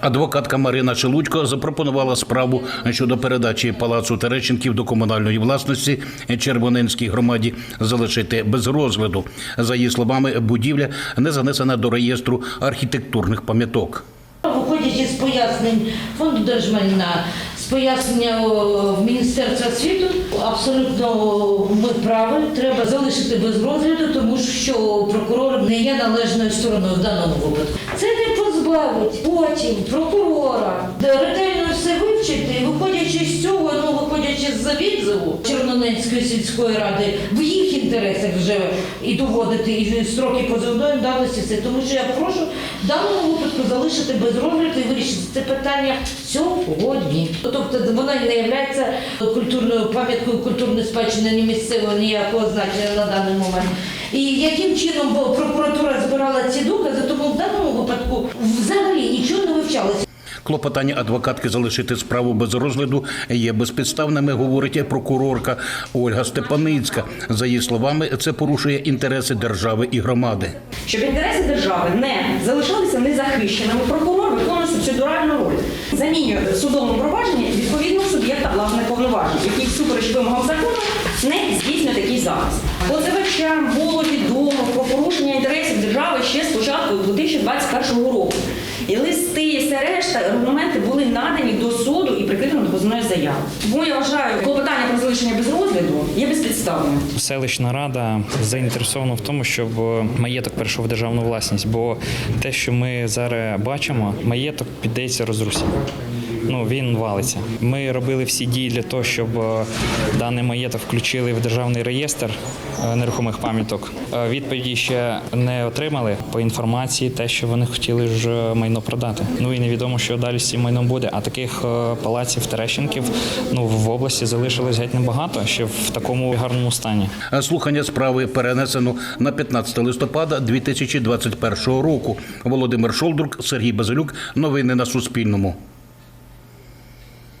Адвокатка Марина Челудько запропонувала справу щодо передачі палацу Терещенків до комунальної власності Червоненській громаді залишити без розгляду. За її словами, будівля не занесена до реєстру архітектурних пам'яток. Виходячи з пояснень фонду держмайна, з пояснення в Міністерства освіти, абсолютно ми праві, треба залишити без розгляду, тому що прокурор не є належною стороною в даному випадку. Це не позбавить потім прокурора. Ретельно все вивчити, і виходячи з цього, ну виходячи з відзиву Червоненської сільської ради, в їх інтересах вже і доводити і строки позовної давності все. Тому що я прошу в даному випадку залишити без розгляду і вирішити це питання сьогодні. Тобто вона не є культурною пам'яткою культурної спадщини ні місцевого ніякого значення на даний момент. І яким чином прокуратура збирала ці докази, тому в даному випадку взагалі нічого не вивчалося. Клопотання адвокатки залишити справу без розгляду є безпідставними, говорить прокурорка Ольга Степаницька. За її словами, це порушує інтереси держави і громади. Щоб інтереси держави не залишалися незахищеними, прокурор виконує процедуральну роль, замінює судовому провадженні відповідного суб'єкта владних повноважень, який всупереч вимогам закону не здійснює такий захист. Позивачам було відомо про порушення інтересів держави ще з початку 2021 року. І листи, і все решта, аргументи були надані до суду і прикріплено до позивної заяви. Тому я вважаю, клопотання про залишення без розгляду є безпідставним. Селищна рада заінтересована в тому, щоб маєток перейшов в державну власність, бо те, що ми зараз бачимо, маєток піддається розрусі. Ну він валиться. Ми робили всі дії для того, щоб е, даний маєток включили в державний реєстр е, нерухомих пам'яток. Е, Відповіді ще не отримали по інформації, те, що вони хотіли вже майно продати. Ну і невідомо, що далі з цим майном буде. А таких палаців Терещенків ну в області залишилось геть небагато, ще в такому гарному стані. Слухання справи перенесено на 15 листопада 2021 року. Володимир Шолдрук, Сергій Базилюк. Новини на Суспільному.